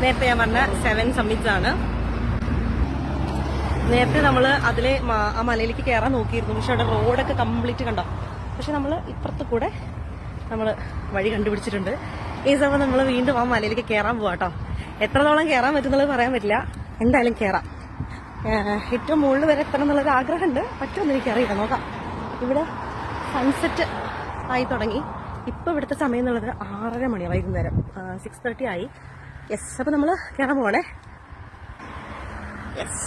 നേരത്തെ ഞാൻ പറഞ്ഞ സെവൻ സമ്മിറ്റ്സ് ആണ്. നേരത്തെ നമ്മൾ അതിലെ ആ മലയിലേക്ക് കയറാൻ നോക്കിയിരുന്നു. പക്ഷെ അവിടെ റോഡൊക്കെ കംപ്ലീറ്റ് കണ്ടോ? പക്ഷെ നമ്മൾ ഇപ്പുറത്ത് കൂടെ നമ്മൾ വഴി കണ്ടുപിടിച്ചിട്ടുണ്ട്. ഈ സമയം നമ്മൾ വീണ്ടും ആ മലയിലേക്ക് കയറാൻ പോവാ കേട്ടോ എത്രത്തോളം കയറാൻ പറ്റുന്നുള്ളത് പറയാൻ പറ്റില്ല. എന്തായാലും കയറാം ഏറ്റവും മുകളിൽ വരെ എത്തണം എന്നുള്ളൊരു ആഗ്രഹമുണ്ട്. പറ്റുമെന്ന് എനിക്കറിയില്ല. നോക്കാം. ഇവിടെ സൺസെറ്റ് ആയി തുടങ്ങി. ഇപ്പൊ ഇവിടുത്തെ സമയം എന്നുള്ളത് ആറര മണിയാണ് വൈകുന്നേരം. സിക്സ് തേർട്ടി ആയി. യെസ് അപ്പൊ നമ്മൾ കയറാൻ പോകണേ യെസ്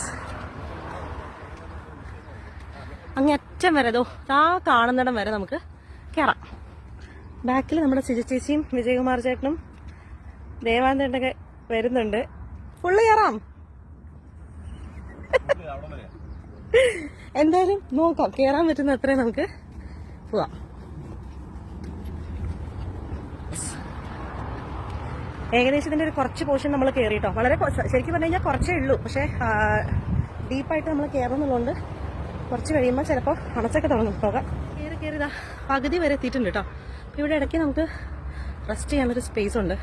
അങ്ങറ്റം വരെ ദോ ആ കാണുന്നിടം വരെ നമുക്ക് കയറാം ബാക്കിൽ നമ്മുടെ സിജു ചേച്ചിയും വിജയകുമാർ ചേട്ടനും ദേവാനന്ദനൊക്കെ വരുന്നുണ്ട്. ഫുള്ള് കയറാം എന്തായാലും നോക്കാം കയറാൻ പറ്റുന്ന അത്രയും നമുക്ക് പോവാം. ഏകദേശം ഇതിന്റെ ഒരു കുറച്ച് പോർഷൻ നമ്മൾ കയറിയിട്ടോ വളരെ ശരിക്കും പറഞ്ഞു കഴിഞ്ഞാൽ കുറച്ചേ ഉള്ളൂ. പക്ഷേ ഡീപ്പായിട്ട് നമ്മൾ കയറുന്നുള്ളതുകൊണ്ട് കുറച്ച് കഴിയുമ്പോൾ ചിലപ്പോൾ അണച്ചൊക്കെ തുടങ്ങും. പോകാം. കയറി കയറിയതാ പകുതി വരെ എത്തിയിട്ടുണ്ട് കേട്ടോ അപ്പോൾ ഇവിടെ ഇടയ്ക്ക് നമുക്ക് റെസ്റ്റ് ചെയ്യാനൊരു സ്പേസ് ഉണ്ട്.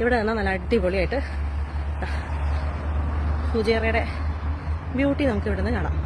ഇവിടെ നിന്നാൽ നല്ല അടിപൊളിയായിട്ട് ഫുജിയറയുടെ ബ്യൂട്ടി നമുക്ക് ഇവിടെ നിന്ന് കാണാം.